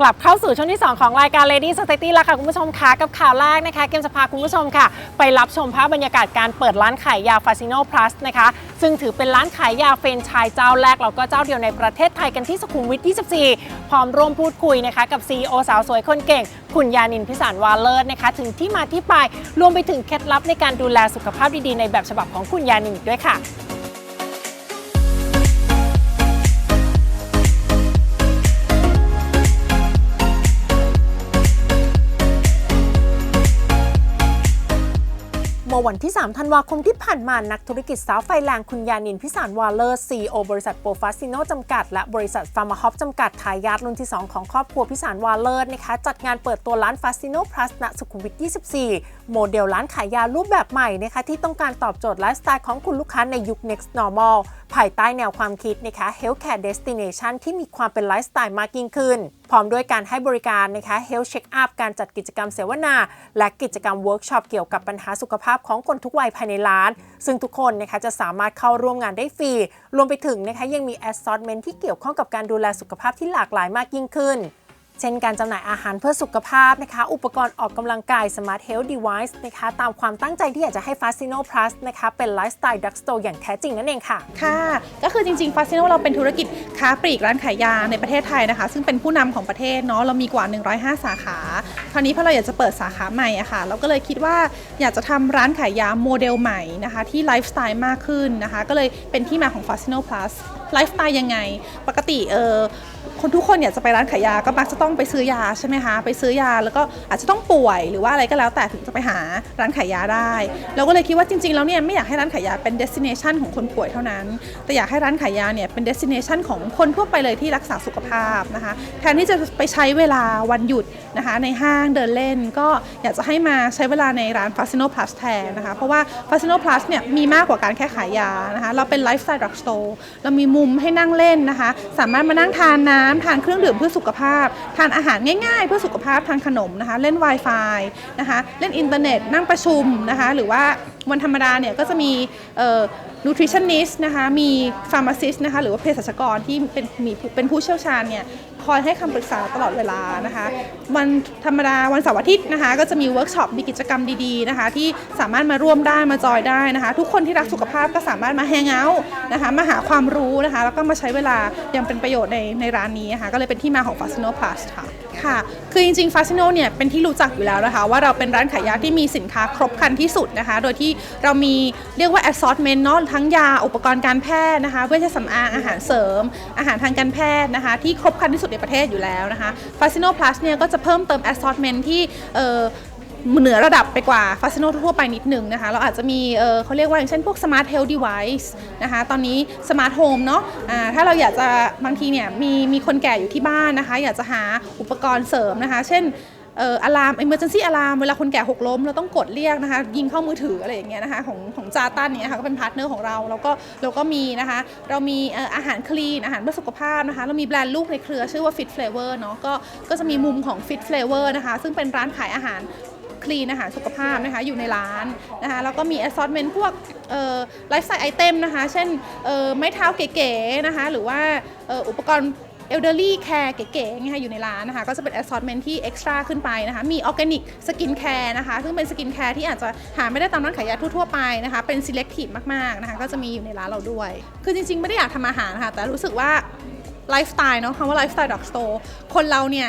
กลับเข้าสู่ช่วงที่ 2 ของรายการ Lady Society แล้วค่ะ คุณผู้ชมคะกับข่าวแรกนะคะเกมจะพาคุณผู้ชมค่ะ ไปรับชมภาพบรรยากาศการเปิดร้านขายยาฟาซิโนพลัสนะคะ ซึ่งถือเป็นร้านขายยาเฟรนชส์เจ้าแรก แล้วก็เจ้าเดียวในประเทศไทยกันที่สุขุมวิท 24 พร้อมร่วมพูดคุยนะคะ กับ CEO สาวสวยคนเก่ง คุณยานินพิสารวาเลิศนะคะ ถึงที่มาที่ไปรวมไปถึงเคล็ดลับในการดูแลสุขภาพดีๆในแบบฉบับของคุณยานินด้วยค่ะ อวันที่ 3 ธันวาคมที่ผ่านมานักธุรกิจสาวไฟแรงคุณยานินพิสารวาเลอร์ซีโอบริษัทโปรฟาซิโนจำกัด และบริษัทฟาร์มาฮอปจำกัดทายาทรุ่นที่ 2 ของครอบครัวพิสารวาเลอร์นะคะจัดงานเปิดตัวร้านฟาซิโนพลัสณสุขุมวิท 24 โมเดลร้านขายยารูปแบบใหม่นะคะที่ต้องการตอบโจทย์ไลฟ์สไตล์ของคุณลูกค้าในยุค next normal ภายใต้แนวความคิดนะคะ healthcare destination ที่มีความเป็นไลฟ์สไตล์มากยิ่งขึ้น พร้อมด้วยการให้บริการนะคะ health check up การจัดกิจกรรมเสวนา และกิจกรรมเวิร์กช็อปเกี่ยวกับปัญหาสุขภาพของคนทุกวัยภายในร้าน ซึ่งทุกคนนะคะจะสามารถเข้าร่วมงานได้ฟรี รวมไปถึงนะคะยังมี assortment ที่เกี่ยวข้องกับการดูแลสุขภาพที่หลากหลายมากยิ่งขึ้น เช่นการจำหน่ายอาหารเพื่อสุขภาพนะคะ อุปกรณ์ออกกำลังกาย Smart Health Device นะคะ ตามความตั้งใจที่อยากจะให้ Fasino Plus นะคะ เป็นไลฟ์สไตล์ดักสโตอย่างแท้จริงนั่นเองค่ะ ค่ะ ก็คือจริงๆฟาซิโนเราเป็นธุรกิจค้าปลีกร้านขายยาในประเทศไทยนะคะ ซึ่งเป็นผู้นำของประเทศเนาะ เรามีกว่า 105 สาขา คราวนี้พอเราอยากจะเปิดสาขาใหม่อะค่ะ เราก็เลยคิดว่าอยากจะทำร้านขายยาโมเดลใหม่นะคะ ที่ไลฟ์สไตล์มากขึ้นนะคะ ก็เลยเป็นที่มาของ f a s i n o Plus ไลฟ์สไตล์ยังไง ปกติเออคนทุกคนอยากจะไปร้านขายยาก็มักจะต้องไปซื้อยาใช่ไหมคะไปซื้อยาแล้วก็อาจจะต้องป่วยหรือว่าอะไรก็แล้วแต่ถึงจะไปหาร้านขายยาได้ เราก็เลยคิดว่าจริงๆแล้วเนี่ยไม่อยากให้ร้านขายยาเป็น destination ของคนป่วยเท่านั้น แต่อยากให้ร้านขายยาเนี่ยเป็น destination ของคนทั่วไปเลยที่รักษาสุขภาพนะคะแทนที่จะไปใช้เวลาวันหยุดนะคะในห้างเดินเล่น ก็อยากจะให้มาใช้เวลาในร้าน f a s i n o Plus แทนนะคะเพราะว่า f a s i n o Plus เนี่ยมีมากกว่าการแค่ขายยานะคะเราเป็น lifestyle drug store เรามีมุมให้นั่งเล่นนะคะสามารถมานั่งทานน้ำทานเครื่องดื่มเพื่อสุขภาพ ทานอาหารง่ายๆ เพื่อสุขภาพทานขนมนะคะ เล่น Wi-Fi นะคะ เล่นอินเทอร์เน็ตนั่งประชุมนะคะ หรือว่าวันธรรมดาเนี่ยก็จะมีเอ่อ nutritionist นะคะ มีฟาร์มาซิสนะคะ หรือว่าเภสัชกรที่เป็นมีเป็นผู้เชี่ยวชาญเนี่ย อยให้คำปรึกษาตลอดเวลานะคะวันธรรมดาวันเสาร์อาทิตย์นะคะ ก็จะมีเวิร์กช็อปมีกิจกรรมดีๆนะคะ ที่สามารถมาร่วมได้มาจอยได้นะคะ ทุกคนที่รักสุขภาพก็สามารถมาแฮงเอาท์นะคะมาหาความรู้นะคะ แล้วก็มาใช้เวลาอย่างเป็นประโยชน์ในในร้านนี้นะคะก็เลยเป็นที่มาของ f a s i n o Plus ค่ะ ค่ะ คือจริงๆฟาซิโนเนี่ยเป็นที่รู้จักอยู่แล้วนะคะ ว่าเราเป็นร้านขายยาที่มีสินค้าครบครันที่สุดนะคะ โดยที่เรามีเรียกว่า assortment เนาะทั้งยาอุปกรณ์การแพทย์นะคะเวชสำอางอาหารเสริม อาหารทางการแพทย์นะคะ ที่ครบครันที่สุดในประเทศอยู่แล้วนะคะฟาซิโนพลัสเนี่ยก็จะเพิ่มเติม assortment ที่ เหนือระดับไปกว่าฟาซิโนทั่วไปนิดหนึ่งนะคะ เราอาจจะมีเเขาเรียกว่าอย่างเช่นพวก Smart Health Device นะคะ ตอนนี้ Smart Home เนาะอ่าถ้าเราอยากจะบางทีเนี่ยมีมีคนแก่อยู่ที่บ้านนะคะ อยากจะหาอุปกรณ์เสริมนะคะ เช่นเอออะลาม emergency alarm เวลาคนแก่หกล้ม เราต้องกดเรียกนะคะ ยิงเข้ามือถืออะไรอย่างเงี้ยนะคะของของจาตันเนี่ยค่ะก็เป็นพาร์ทเนอร์ของเรา แล้วก็เราก็มีนะคะ เรามีเอ่ออาหารคลีน อาหารเพื่อสุขภาพนะคะ เรามีแบรนด์ลูกในเครือชื่อว่า Fit Flavor เนาะก็ก็จะมีมุมของ Fit Flavor นะคะ ซึ่งเป็นร้านขายอาหาร คลีนอาหารสุขภาพนะคะอยู่ในร้านนะคะแล้วก็มี assortment พวกไลฟ์สไตล์ไอเทมนะคะเช่นไม้เท้าเก๋ๆนะคะหรือว่าอ,อ,อุปกรณ์ elderly care เก๋ๆอย่างเงี้ยค่ะอยู่ในร้านนะคะก็จะเป็น assortment ที่ extra ขึ้นไปนะคะมี organic skin care นะคะซึ่งเป็น skin care ที่อาจจะหาไม่ได้ตามร้านขายยาทั่วๆไปนะคะเป็น selective มากๆนะคะก็จะมีอยู่ในร้านเราด้วย คือจริงๆ ไม่ได้อยากทำอาหารค่ะแต่รู้สึกว่าไลฟ์สไตล์เนาะคำว่าไลฟ์สไตล์ดอกสโตร์คนเราเนี่ย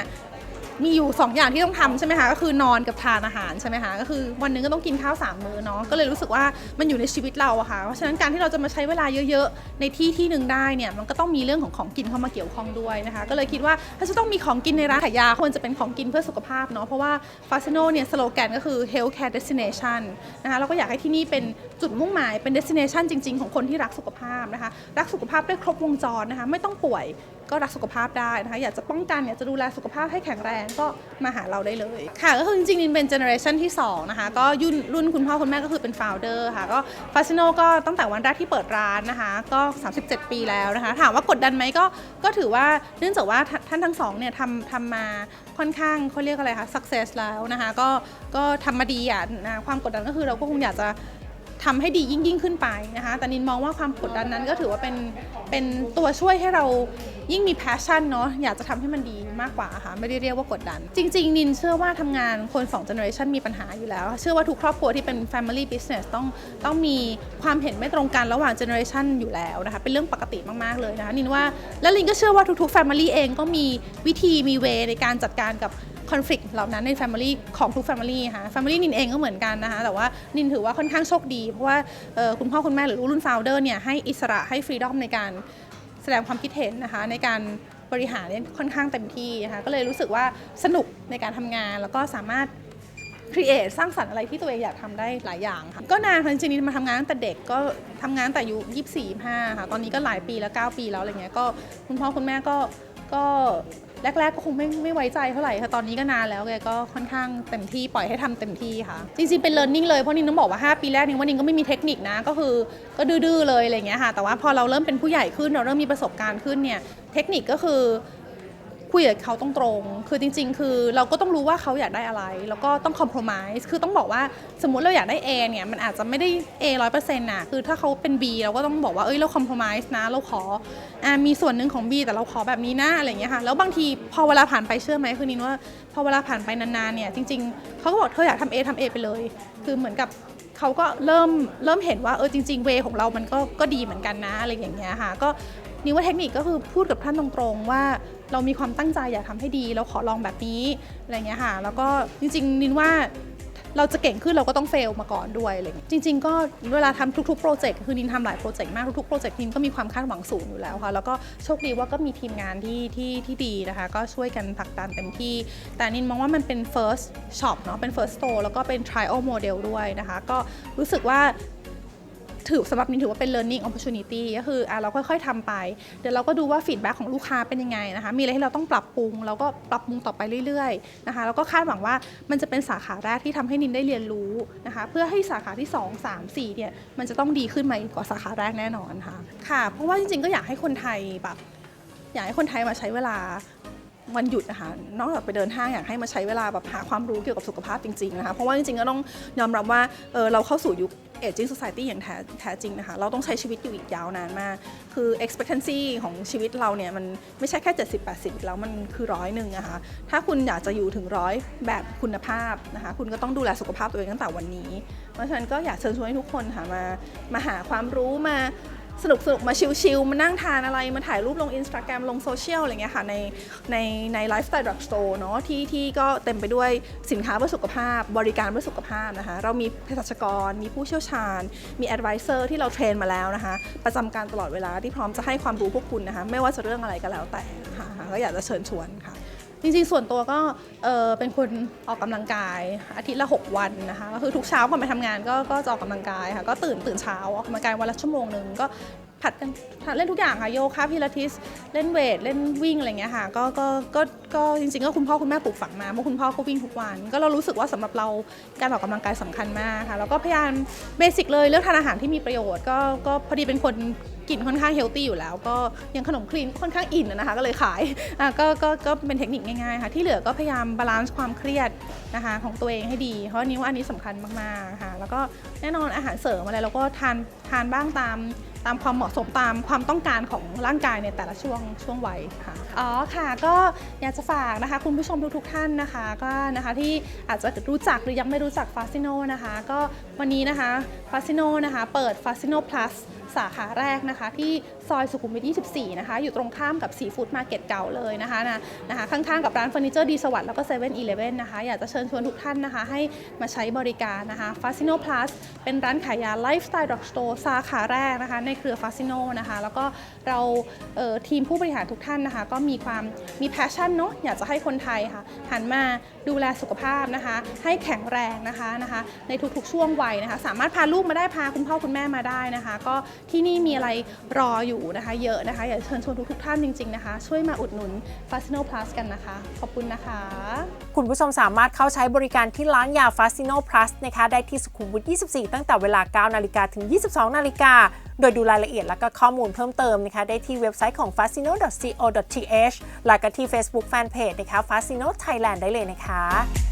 มีอยู่ 2 อย่างที่ต้องทำใช่ไหมคะก็คือนอนกับทานอาหารใช่ไหมคะก็คือวันหนึงก็ต้องกินข้าว3มื้อเนาะก็เลยรู้สึกว่ามันอยู่ในชีวิตเราอะค่ะเพราะฉะนั้นการที่เราจะมาใช้เวลาเยอะๆ ในที่ที่หนึ่งได้เนี่ยมันก็ต้องมีเรื่องของของกินเข้ามาเกี่ยวข้องด้วยนะคะก็เลยคิดว่าถ้าจะต้องมีของกินในร้านขายยาควรจะเป็นของกินเพื่อสุขภาพเนาะเพราะว่าฟาซโนเนี่ยสโลแกนก็คือ healthcare destination นะคะเราก็อยากให้ที่นี่เป็นจุดมุ่งหมายเป็น destination จริง ๆ ของคนที่รักสุขภาพนะคะรักสุขภาพได้ครบวงจรนะคะไม่ต้องป่วย ก็รักสุขภาพได้นะคะอยากจะป้องกันอยากจะดูแลสุขภาพให้แข็งแรงก็มาหาเราได้เลย ค่ะก็คือจริงๆลินเป็นเจเนอเรชันที่2นะคะก็ยุ่นรุ่นคุณพ่อคุณแม่ก็คือเป็น f o u เดอร์ค่ะก็ฟาซิโนก็ตั้งแต่วันแรกที่เปิดร้านนะคะก็ 37 ปีแล้วนะคะถามว่ากดดันไหมก็ก็ถือว่าเนื่องจากว่าท่านท่านทั้งสองเนี่ยทำทำมาค่อนข้างเขาเรียกอะไรคะ success แล้วนะคะก็ก็ทำมาดีอะนะความกดดันก็คือเราก็คงอยากจะ ทำให้ดียิ่งยิ่งขึ้นไปนะคะแต่นินมองว่าความกดดันนั้นก็ถือว่าเป็นเป็นตัวช่วยให้เรายิ่งมี passion เนาะอยากจะทำให้มันดีมากกว่าค่ะไม่ได้เรียกว่ากดดัน จริง ๆ นินเชื่อว่าทำงานคน2 generation มีปัญหาอยู่แล้ว เชื่อว่าทุกครอบครัวที่เป็น family business ต้องต้องมีความเห็นไม่ตรงกันระหว่าง generation อยู่แล้วนะคะเป็นเรื่องปกติมากๆเลยนะคะนินว่าแล้วลินก็เชื่อว่าทุกๆ family เองก็มีวิธีมีเวในการจัดการกับ คอน FLICT เหล่านั้นใน Family ของทุก Family ค่ะ Family นินเองก็เหมือนกันนะคะ แต่ว่านินถือว่าค่อนข้างโชคดี เพราะว่าคุณพ่อคุณแม่หรือรุ่น Founder เนี่ยให้อิสระให้ฟรีดอมในการแสดงความคิดเห็นนะคะในการบริหารเนี่ยค่อนข้างเต็มที่นะคะก็เลยรู้สึกว่าสนุกในการทำงานแล้วก็สามารถครีเอทสร้างสรรค์อะไรที่ตัวเองอยากทำได้หลายอย่างค่ะ ก็นานค่ะจริงๆมาทำงานตั้งแต่เด็กก็ทำงานแต่อายุ24 25ค่ะ ตอนนี้ก็หลายปีแล้ว 9 ปีแล้วอะไรเงี้ยก็คุณพ่อคุณแม่ก็ก็ แรก ๆ ก็คงไม่ไม่ไว้ใจเท่าไหร่ค่ะตอนนี้ก็นานแล้วแกก็ค่อนข้างเต็มที่ปล่อยให้ทำเต็มที่ค่ะ จริง ๆ เป็นเลิร์นนิ่งเลยเพราะนินต้องบอกว่า 5 ปีแรกนินว่านินก็ไม่มีเทคนิคนะก็คือก็ดื้อๆเลยอะไรเงี้ยค่ะแต่ว่าพอเราเริ่มเป็นผู้ใหญ่ขึ้นเราเริ่มมีประสบการณ์ขึ้นเนี่ยเทคนิคก็คือ คุยกับเขาตรง ๆ คือจริง ๆ คือเราก็ต้องรู้ว่าเขาอยากได้อะไร แล้วก็ต้องคอม p r o m i s e คือต้องบอกว่าสมมติเราอยากได้ A เนี่ย มันอาจจะไม่ได้ A ร้อยเปอร์เซ็นต์น่ะคือถ้าเขาเป็น B เราก็ต้องบอกว่า เอ้ย เราคอม p r o m i s e นะ เราขออ่ามีส่วนหนึ่งของ B แต่เราขอแบบนี้นะ อะไรอย่างเงี้ยค่ะ แล้วบางทีพอเวลาผ่านไปเชื่อไหมคือนินว่า พอเวลาผ่านไปนานๆ เนี่ย จริง ๆ เขาก็บอกเธออยากทำ A ทำ A ไปเลย คือเหมือนกับเขาก็เริ่มเริ่มเห็นว่าเออจริง ๆ เวของเรามันก็ก็ดีเหมือนกันนะอะไรอย่างเงี้ยค่ะก็ นิวว่าเทคนิคก็คือพูดกับท่านตรงๆ ว่าเรามีความตั้งใจอยากทำให้ดีเราขอลองแบบนี้อะไรเงี้ยค่ะแล้วก็จริงๆนินว่าเราจะเก่งขึ้นเราก็ต้องเฟลมาก่อนด้วยอะไรเงี้ยจริง ๆ ก็เวลาทำทุกๆโปรเจกต์คือนินทำหลายโปรเจกต์มากทุกๆโปรเจกต์นินก็มีความคาดหวังสูงอยู่แล้วค่ะแล้วก็โชคดีว่าก็มีทีมงานที่ที่ที่ดีนะคะ ก็ช่วยกันผลักดันเต็มที่ แต่นินมองว่ามันเป็น first shop เนาะเป็น first store แล้วก็เป็น trial model ด้วยนะคะ ก็รู้สึกว่า ถือสำหรับนินถือว่าเป็น learning opportunity ก็คืออะเราค่อยๆทำไป เดี๋ยวเราก็ดูว่า feedback ของลูกค้าเป็นยังไงนะคะ มีอะไรที่เราต้องปรับปรุง เราก็ปรับปรุงต่อไปเรื่อยๆนะคะ แล้วก็คาดหวังว่ามันจะเป็นสาขาแรกที่ทำให้นินได้เรียนรู้นะคะ เพื่อให้สาขาที่ 2 3 4เนี่ยมันจะต้องดีขึ้นมากว่าสาขาแรกแน่นอนค่ะ ค่ะ เพราะว่าจริงๆก็อยากให้คนไทยแบบอยากให้คนไทยมาใช้เวลาวันหยุดนะคะนอกจากไปเดินห้างอยากให้มาใช้เวลาแบบหาความรู้เกี่ยวกับสุขภาพจริงๆนะคะเพราะว่าจริงๆก็ต้องยอมรับว่าเออเราเข้าสู่ยุค aging society อย่างแท้แท้จริงนะคะ เราต้องใช้ชีวิตอยู่อีกยาวนานมาก คือ expectancy ของชีวิตเราเนี่ย มันไม่ใช่แค่ 70-80 แล้วมันคือร้อยหนึ่งนะคะถ้าคุณอยากจะอยู่ถึงร้อยแบบคุณภาพนะคะ คุณก็ต้องดูแลสุขภาพตัวเองตั้งแต่วันนี้ เพราะฉะนั้นก็อยากเชิญชวนให้ทุกคนค่ะมามาหาความรู้มา สนุกสนุกมาชิลๆมานั่งทานอะไรมาถ่ายรูปลงอินสตาแกรมลงโซเชียลอะไรเงี้ยค่ะในในในไลฟ์สไตล์ดรักสโตร์เนาะที่ที่ก็เต็มไปด้วยสินค้าเพื่อสุขภาพ บริการเพื่อสุขภาพนะคะ เรามีเภสัชกร มีผู้เชี่ยวชาญ มีแอดไวเซอร์ที่เราเทรนมาแล้วนะคะ ประจำการตลอดเวลาที่พร้อมจะให้ความรู้พวกคุณนะคะ ไม่ว่าจะเรื่องอะไรก็แล้วแต่นะคะก็อยากจะเชิญชวนค่ะ จริงๆ ส่วนตัวก็เออเป็นคนออกกำลังกายอาทิตย์ละ 6 วันนะคะก็คือทุกเช้าก่อนไปทำงานก็ก็จะออกกำลังกายค่ะก็ตื่นตื่นเช้าออกกำลังกายวันละชั่วโมงหนึ่งก็ผัดกันเล่นทุกอย่างค่ะโยคะพิลาทิสเล่นเวทเล่นวิ่งอะไรเงี้ยค่ะก็ก็ก็ก็จริงๆ ก็คุณพ่อคุณแม่ปลูกฝังมาเพราะคุณพ่อก็วิ่งทุกวัน ก็เรารู้สึกว่าสำหรับเราการออกกำลังกายสำคัญมากค่ะแล้วก็พยายามเบสิกเลยเลือกทานอาหารที่มีประโยชน์ก็ก็พอดีเป็นคน กินค่อนข้างเฮลตี้อยู่แล้ว ก็ยังขนมคลีนค่อนข้างอินนะคะก็เลยขายก็ก็ก็เป็นเทคนิคง่ายๆค่ะที่เหลือก็พยายามบาลานซ์ความเครียดนะคะของตัวเองให้ดี เพราะนี้ว่าอันนี้สำคัญมากๆค่ะแล้วก็แน่นอนอาหารเสริมอะไรเราก็ทานทานบ้างตามตามความเหมาะสมตามความต้องการของร่างกายในแต่ละช่วงช่วงวัยค่ะ อ๋อค่ะก็อยากจะฝากนะคะ คุณผู้ชมทุกๆท่านนะคะก็นะคะที่อาจจะรู้จักหรือยังไม่รู้จักฟาซิโนนะคะ ก็วันนี้นะคะฟาซิโนนะคะ เปิดฟาซิโน plus ส สาขาแรกนะคะที่ซอยสุขุมวิท 24 นะคะ อยู่ตรงข้ามกับซีฟู้ดมาร์เก็ตเก่าเลยนะคะนะนะคะข้างๆกับร้านเฟอร์นิเจอร์ดีสวัสด์แล้วก็เซเว่นอีเลฟเว่นนะคะ อยากจะเชิญชวนทุกท่านนะคะ ให้มาใช้บริการนะคะ f a s i n o Plus เป็นร้านขายยาไลฟ์สไตล์ด r อกสโตร์สาขาแรกนะคะ ในเครือ f a s i n o นะคะ แล้วก็เราเออทีมผู้บริหารทุกท่านนะคะ ก็มีความมีแพชชั่นเนาะอยากจะให้คนไทยค่ะหันมาดูแลสุขภาพนะคะ ให้แข็งแรงนะคะนะคะ ในทุกๆช่วงวัยนะคะ สามารถพาลูกมาได้พาคุณพ่อคุณแม่มาได้นะคะ ก็ที่นี่มีอะไรรออยูู่่นะคะ เยอะนะคะ อยากเชิญชวนทุกๆท่านจริง ๆ นะคะ ช่วยมาอุดหนุน f a s i n o Plus กันนะคะ ขอบคุณนะคะ คุณผู้ชมสามารถเข้าใช้บริการที่ร้านยา f a s i n o Plus นะคะ ได้ที่สุขุมวิท 24 ตั้งแต่เวลา 9 นาฬิกาถึง 22 นาฬิกา โดยดูรายละเอียดและก็ข้อมูลเพิ่มเติมนะคะ ได้ที่เว็บไซต์ของ f a s i n o co th และก็ที่ Facebook Fanpage นะคะ f a s i n o Thailand ได้เลยนะคะ